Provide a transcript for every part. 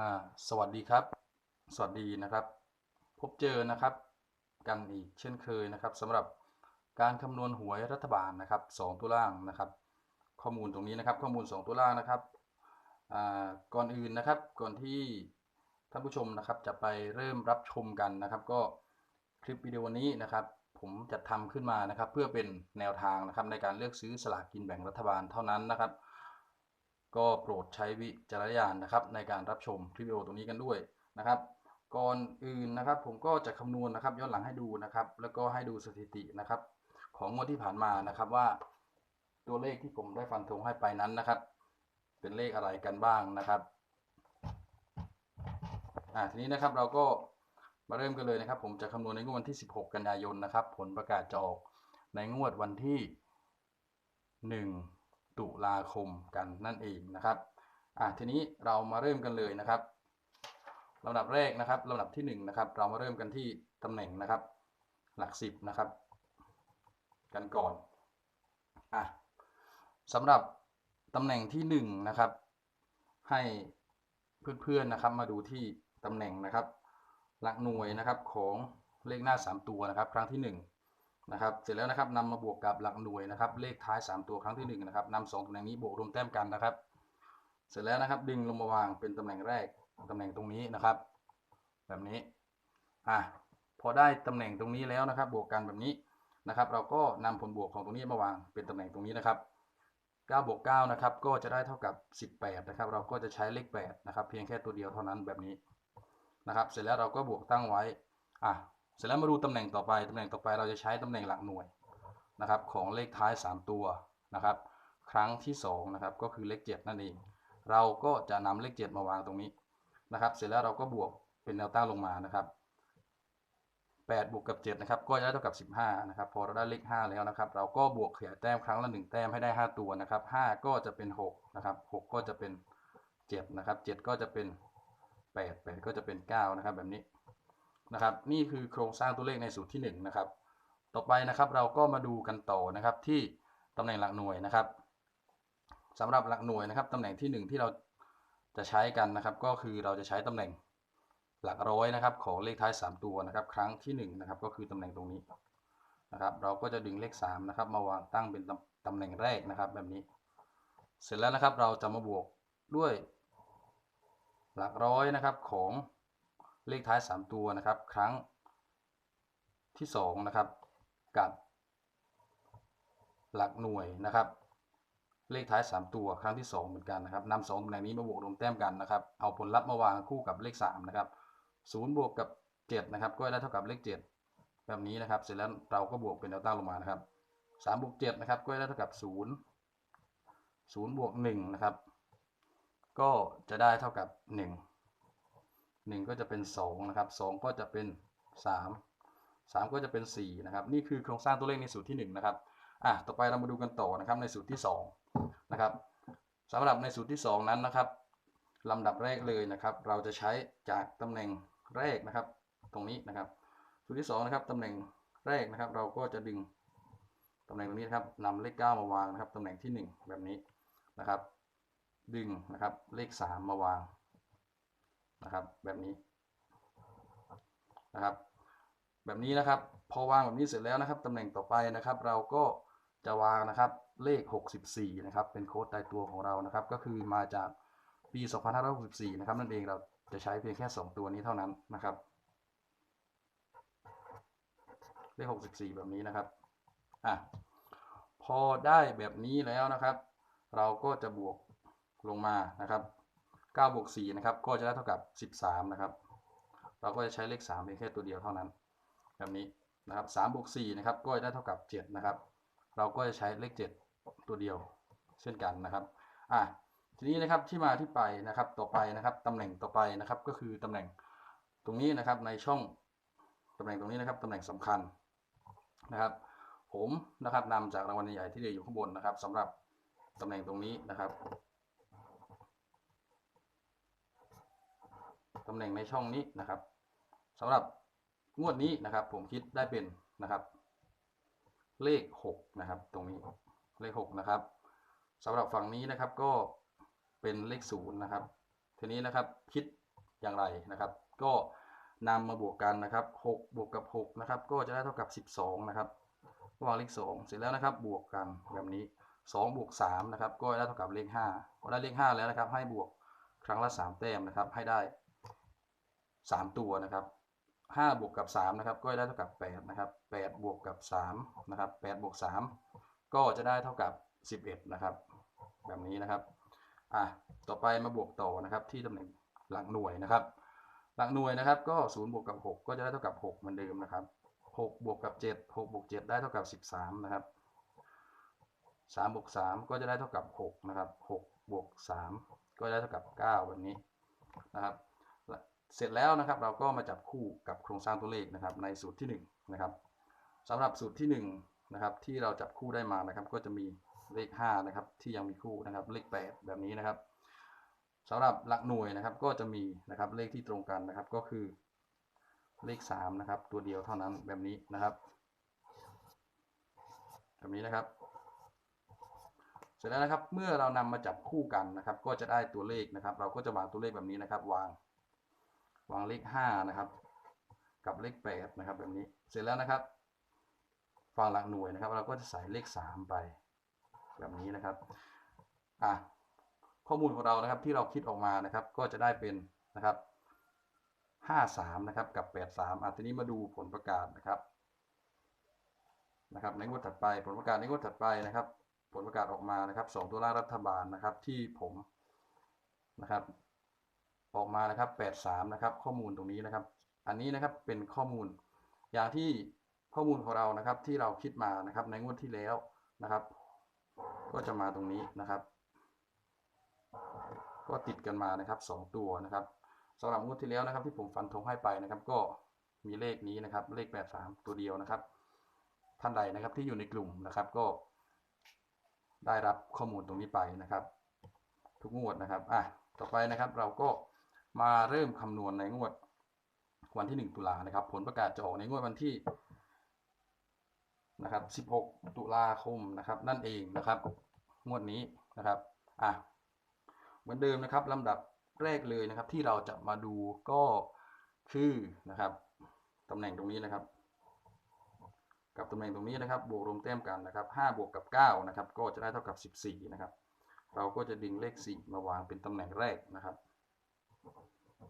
อ่าสวัสดีครับ สวัสดีนะครับ พบเจอนะครับ กันอีกเช่นเคยนะครับสำหรับการคำนวณหวยรัฐบาลนะครับสองตัวล่างนะครับ ข้อมูลตรงนี้นะครับ ข้อมูลสองตัวล่างนะครับก่อนอื่นนะครับ ก่อนที่ท่านผู้ชมนะครับ จะไปเริ่มรับชมกันนะครับ ก็คลิปวิดีโอนี้นะครับ ผมจัดทำขึ้นมานะครับ เพื่อเป็นแนวทางนะครับในการเลือกซื้อสลากกินแบ่งรัฐบาลเท่านั้นนะครับ ก็โปรดใช้วิจารณญาณนะครับในการรับชมคลิปวิดีโอตรงนี้กันด้วยนะครับ ก่อนอื่นนะครับผมก็จะคำนวณนะครับย้อนหลังให้ดูนะครับ แล้วก็ให้ดูสถิตินะครับ ของงวดที่ผ่านมานะครับว่า ตัวเลขที่ผมได้ฟันธงให้ไปนั้นนะครับ เป็นเลขอะไรกันบ้างนะครับอ่าทีนี้นะครับเราก็มาเริ่มกันเลยนะครับ ผมจะคำนวณในงวดวันที่ 16 กันยายนนะครับ ผลประกาศจะออกในงวดวันที่ 1 ตุลาคมกันนั่นเองนะครับอ่าทีนี้เรามาเริ่มกันเลยนะครับลำดับแรกนะครับลำดับที่1นะครับเรามาเริ่มกันที่ตำแหน่งนะครับ หลักสิบนะครับ กันก่อนอะสำหรับตำแหน่งที่1นะครับ ให้เพื่อนๆนะครับ มาดูที่ตำแหน่งนะครับ หลักหน่วยนะครับของเลขหน้า 3 ตัวนะครับ ครั้งที่ 1 นะครับ เสร็จแล้วนะครับนำมาบวกกับหลักหน่วยนะครับ เลขท้าย 3 ตัวครั้งที่1นะครับนำสองตำแหน่งนี้บวกรวมแต้มกันนะครับ เสร็จแล้วนะครับ ดึงลงมาวางเป็นตำแหน่งแรกตำแหน่งตรงนี้นะครับ แบบนี้อะพอได้ตำแหน่งตรงนี้แล้วนะครับ บวกกันแบบนี้นะครับ เราก็นำผลบวกของตรงนี้มาวางเป็นตำแหน่งตรงนี้นะครับ9บวก9นะครับก็จะได้เท่ากับ 18นะครับ เราก็จะใช้เลข8นะครับ เพียงแค่ตัวเดียวเท่านั้นแบบนี้นะครับ เสร็จแล้วเราก็บวกตั้งไว้อะ เสร็จแล้วมาดูตำแหน่งต่อไปตำแหน่งต่อไปเราจะใช้ตำแหน่งหลักหน่วยนะครับของเลขท้าย 3 ตัวนะครับครั้งที่2นะครับก็คือเลข 7 นั่นเอง เราก็จะนำเลข 7 มาวางตรงนี้นะครับ เสร็จแล้วเราก็บวกเป็นแนวตั้งลงมานะครับ8บวกกับ7นะครับก็จะได้เท่ากับ 15นะครับพอเราได้เลข 5 แล้วนะครับ เราก็บวกขยายแต้มครั้งละ 1 แต้มให้ได้ 5 ตัวนะครับ 5 ก็จะเป็น 6 นะครับ 6 ก็จะเป็น 7 นะครับ 7 ก็จะเป็น 8 8 ก็จะเป็น 9 นะครับแบบนี้ นะครับ นี่คือโครงสร้างตัวเลขในสูตรที่ 1 นะครับ ต่อไปนะครับเราก็มาดูกันต่อนะครับที่ตำแหน่งหลักหน่วยนะครับสำหรับหลักหน่วยนะครับตำแหน่งที่ 1 ที่เราจะใช้กันนะครับ ก็คือเราจะใช้ตำแหน่งหลักร้อยนะครับ ของเลขท้าย 3 ตัวนะครับ ครั้งที่1นะครับก็คือตำแหน่งตรงนี้นะครับ เราก็จะดึงเลข3นะครับมาวางตั้งเป็นตำแหน่งแรกนะครับ แบบนี้ เสร็จแล้วนะครับเราจะมาบวกด้วยหลักร้อยนะครับของ เลขท้าย 3 ตัวนะครับ ครั้งที่2นะครับกับ หลักหน่วยนะครับ เลขท้าย 3 ตัวครั้งที่ 2 เหมือนกันนะครับนำสองตำแหน่งนี้มาบวกรวมแต้มกันนะครับ เอาผลลัพธ์มาวางคู่กับเลข3นะครับ0บวกกับ7นะครับก็ได้เท่ากับเลข 7 แบบนี้นะครับ เสร็จแล้วเราก็บวกเป็นแนวตั้งลงมานะครับ3บวก7นะครับก็ได้เท่ากับ 0 0บวก1นะครับก็จะได้เท่ากับ 1 1 ก็จะเป็น2นะครับ2ก็จะเป็น 3 3 ก็จะเป็น4นะครับนี่คือโครงสร้างตัวเลขในสูตรที่ 1 นะครับอะต่อไปเรามาดูกันต่อนะครับในสูตรที่2นะครับสำหรับในสูตรที่ 2 นั้นนะครับลำดับแรกเลยนะครับ เราจะใช้จากตำแหน่งแรกนะครับ ตรงนี้นะครับสูตรที่2นะครับตำแหน่งแรกนะครับ เราก็จะดึงตำแหน่งตรงนี้นะครับนำเลข 9 มาวางนะครับตำแหน่งที่ 1 แบบนี้นะครับ ดึงนะครับเลข 3 มาวาง นะครับ แบบนี้นะครับ แบบนี้นะครับ พอวางแบบนี้เสร็จแล้วนะครับตำแหน่งต่อไปนะครับ เราก็จะวางนะครับเลข 64 นะครับ เป็นโค้ดตายตัวของเรานะครับ ก็คือมาจากปี 2564 นะครับ นั่นเองเราจะใช้เพียงแค่ 2 ตัวนี้เท่านั้นนะครับ เลข 64 แบบนี้นะครับอะพอได้แบบนี้แล้วนะครับ เราก็จะบวกลงมานะครับ 9บวก4นะครับก็จะได้เท่ากับ 13 นะครับ เราก็จะใช้เลข3เพียงแค่ตัวเดียวเท่านั้น แบบนี้นะครับ3บวก4นะครับก็จะได้เท่ากับ 7 นะครับ เราก็จะใช้เลข 7 ตัวเดียว เช่นกันนะครับอะทีนี้นะครับที่มาที่ไปนะครับต่อไปนะครับตำแหน่งต่อไปนะครับก็คือตำแหน่งตรงนี้นะครับในช่องตำแหน่งตรงนี้นะครับตำแหน่งสำคัญนะครับ ผมนะครับนำจากรางวัลใหญ่ที่เหลืออยู่ข้างบนนะครับสำหรับตำแหน่งตรงนี้นะครับ ตำแหน่งในช่องนี้นะครับสำหรับงวดนี้นะครับ ผมคิดได้เป็นนะครับ เลข 6 นะครับ ตรงนี้เลข 6 นะครับสำหรับฝั่งนี้นะครับก็เป็นเลข0นะครับ ทีนี้นะครับคิดอย่างไรนะครับ ก็นำมาบวกกันนะครับ6บวกกับ6นะครับ ก็จะได้เท่ากับ 12 นะครับวางเลข 2 เสร็จแล้วนะครับ บวกกันแบบนี้2บวก3นะครับ ก็ได้เท่ากับเลข5พอได้เลข 5 แล้วนะครับ ให้บวกครั้งละ 3 แต้มนะครับ ให้ได้ 3ตัวนะครับ5บวกกับ3นะครับก็ได้เท่ากับ8นะครับ8บวกกับ3นะครับ8บวก3ก็จะได้เท่ากับ11นะครับ แบบนี้นะครับอะต่อไปมาบวกต่อนะครับที่ตำแหน่งหลักหน่วยนะครับ หลักหน่วยนะครับก็0บวกกับ6ก็จะได้เท่ากับ6เหมือนเดิมนะครับ6บวกกับ7 6บวก7ได้เท่ากับ13นะครับ3บวก3ก็จะได้เท่ากับ6นะครับ6บวก3ก็ได้เท่ากับ9แบบนี้นะครับ เสร็จแล้วนะครับเราก็มาจับคู่กับโครงสร้างตัวเลขนะครับในสูตรที่1นะครับสำหรับสูตรที่1นะครับที่เราจับคู่ได้มานะครับ ก็จะมีเลข5นะครับที่ยังมีคู่นะครับเลข 8 แบบนี้นะครับสำหรับหลักหน่วยนะครับก็จะมีนะครับเลขที่ตรงกันนะครับก็คือเลข3นะครับตัวเดียวเท่านั้นแบบนี้นะครับแบบนี้นะครับ เสร็จแล้วนะครับเมื่อเรานำมาจับคู่กันนะครับ ก็จะได้ตัวเลขนะครับ เราก็จะวางตัวเลขแบบนี้นะครับ วาง วางเลข5นะครับ กับเลข8นะครับแบบนี้เสร็จแล้วนะครับฝั่งหลักหน่วยนะครับ เราก็จะใส่เลข3ไป แบบนี้นะครับอะข้อมูลของเรานะครับที่เราคิดออกมานะครับ ก็จะได้เป็นนะครับ53นะครับกับ83อะทีนี้มาดูผลประกาศนะครับนะครับในงวดถัดไปผลประกาศในงวดถัดไปนะครับ ผลประกาศออกมานะครับ2ตัวล่ารัฐบาลนะครับที่ผมนะครับ ออกมานะครับ 83 นะครับ ข้อมูลตรงนี้นะครับ อันนี้นะครับเป็นข้อมูล อย่างที่ข้อมูลของเรานะครับที่เราคิดมานะครับในงวดที่แล้วนะครับ ก็จะมาตรงนี้นะครับ ก็ติดกันมานะครับสองตัวนะครับสำหรับงวดที่แล้วนะครับ ที่ผมฟันธงให้ไปนะครับ ก็มีเลขนี้นะครับ เลข 83 ตัวเดียวนะครับ ท่านใดนะครับที่อยู่ในกลุ่มนะครับก็ได้รับข้อมูลตรงนี้ไปนะครับ ทุกงวดนะครับ อะ ต่อไปนะครับเราก็ มาเริ่มคำนวณในงวดวันที่ 1 ตุลานะครับ ผลประกาศจะออกในงวดวันที่นะครับ 16 ตุลาคมนะครับ นั่นเองนะครับ งวดนี้นะครับอะเหมือนเดิมนะครับลำดับแรกเลยนะครับ ที่เราจะมาดูก็คือนะครับตำแหน่งตรงนี้นะครับ กับตำแหน่งตรงนี้นะครับ บวกรวมแต้มกันนะครับ5บวกกับ9นะครับ ก็จะได้เท่ากับ 14 นะครับ เราก็จะดึงเลข 4 มาวางเป็นตำแหน่งแรกนะครับ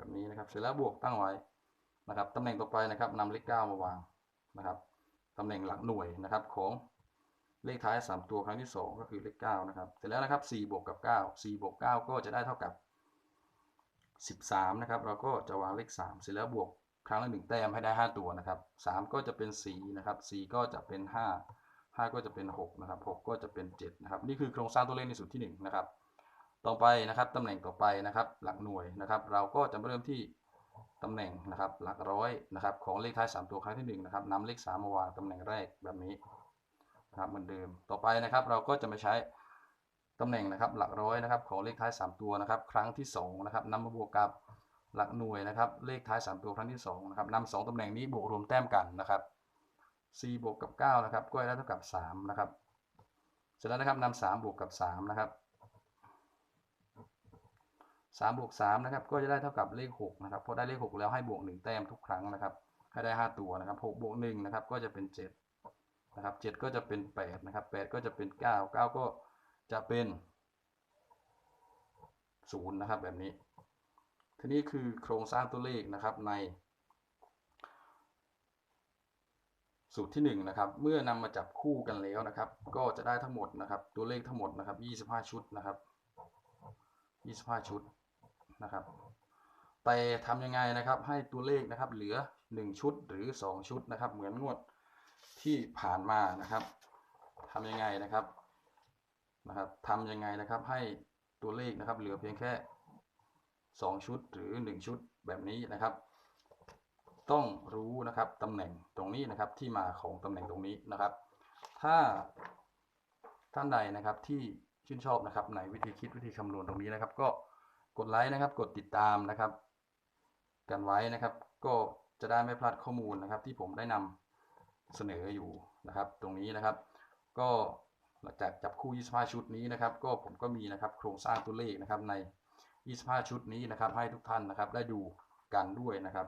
แบบนี้นะครับ เสร็จแล้วบวกตั้งไว้นะครับตำแหน่งต่อไปนะครับนำเลข 9 มาวางนะครับตำแหน่งหลักหน่วยนะครับของเลขท้าย 3 ตัวครั้งที่ 2 ก็คือเลข 9 นะครับ เสร็จแล้วนะครับ4บวกกับ 9 4บวก9ก็จะได้เท่ากับ 13 นะครับ เราก็จะวางเลข 3 เสร็จแล้วบวกครั้งละ1แต้มให้ได้ 5 ตัวนะครับ 3 ก็จะเป็น4นะครับ4ก็จะเป็น 5 5 ก็จะเป็น 6 นะครับ 6 ก็จะเป็น 7 นะครับ นี่คือโครงสร้างตัวเลขในสูตรที่ 1 นะครับ ต่อไปนะครับตำแหน่งต่อไปนะครับ หลักหน่วยนะครับ เราก็จะเริ่มที่ตำแหน่งนะครับหลักร้อยนะครับ ของเลขท้าย 3 ตัวครั้งที่1นะครับนำเลข3มาวางตำแหน่งแรกแบบนี้นะครับเหมือนเดิมต่อไปนะครับ เราก็จะมาใช้ตำแหน่งนะครับหลักร้อยนะครับของเลขท้าย 3 ตัวนะครับ ครั้งที่2นะครับนำมาบวกกับหลักหน่วยนะครับ เลขท้าย 3 ตัวครั้งที่2นะครับนำสองตำแหน่งนี้บวกรวมแต้มกันนะครับ4บวกกับ9นะครับก็ได้เท่ากับ3นะครับเสร็จแล้วนะครับนำ3บวกกับ3นะครับ 3บวก3นะครับก็จะได้เท่ากับเลข6นะครับพอได้เลข 6 แล้วให้บวก 1 แต้มทุกครั้งนะครับให้ได้ 5 ตัวนะครับ6บวก1นะครับก็จะเป็น7นะครับ7ก็จะเป็น8นะครับ8ก็จะเป็น 9 9 ก็จะเป็น0นะครับแบบนี้ ทีนี้คือโครงสร้างตัวเลขนะครับใน สูตรที่1นะครับเมื่อนำมาจับคู่กันแล้วนะครับ ก็จะได้ทั้งหมดนะครับตัวเลขทั้งหมดนะครับ25 ชุดนะครับ25 ชุด นะครับ แต่ทำยังไงนะครับให้ตัวเลขนะครับเหลือ 1 ชุดหรือ 2 ชุดนะครับ เหมือนงวดที่ผ่านมานะครับทำยังไงนะครับนะครับทำยังไงนะครับให้ตัวเลขนะครับ เหลือเพียงแค่ 2 ชุดหรือ 1 ชุดแบบนี้นะครับ ต้องรู้นะครับตำแหน่งตรงนี้นะครับที่มาของตำแหน่งตรงนี้นะครับ ถ้าท่านใดนะครับที่ชื่นชอบนะครับในวิธีคิดวิธีคำนวณตรงนี้นะครับ ก็ กดไลค์นะครับกดติดตามนะครับ กันไว้นะครับ ก็จะได้ไม่พลาดข้อมูลนะครับ ที่ผมได้นำเสนออยู่นะครับ ตรงนี้นะครับ ก็หลังจากจับคู่ 25 ชุดนี้นะครับ ก็ผมก็มีนะครับโครงสร้างตัวเลขนะครับใน 25 ชุดนี้นะครับ ให้ทุกท่านนะครับได้ดูกันด้วยนะครับ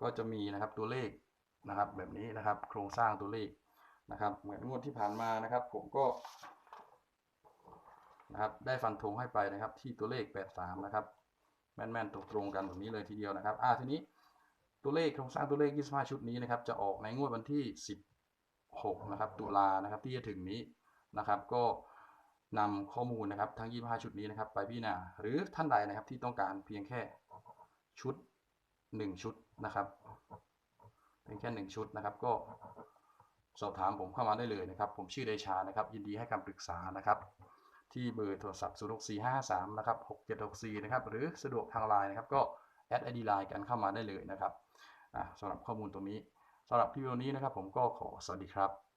ก็จะมีนะครับตัวเลขนะครับแบบนี้นะครับ โครงสร้างตัวเลขนะครับ เหมือนงวดที่ผ่านมานะครับ ผมก็ นะครับ ได้ฟันธงให้ไปนะครับ ที่ตัวเลข 83 นะครับ แม่นๆตรงๆกันแบบนี้เลยทีเดียวนะครับ อ่าทีนี้ตัวเลขโครงสร้างตัวเลข 25 ชุดนี้นะครับ จะออกในงวดวันที่ 16 นะครับ ตุลานะครับ ที่จะถึงนี้นะครับ ก็นำข้อมูลนะครับ ทั้ง 25 ชุดนี้นะครับ ไปพิจารณาหรือท่านใดนะครับที่ต้องการเพียงแค่ชุด 1 ชุดนะครับเพียงแค่ 1 ชุดนะครับ ก็สอบถามผมเข้ามาได้เลยนะครับ ผมชื่อเดชานะครับ ยินดีให้คำปรึกษานะครับ ที่เบอร์โทรศัพท์ 0 6 4 5 3 นะครับ 6764 นะครับ หรือสะดวกทางไลน์นะครับ ก็แอดไอดีไลน์กันเข้ามาได้เลยนะครับสำหรับข้อมูลตรงนี้สำหรับที่วิดีโอนี้นะครับ ผมก็ขอสวัสดีครับ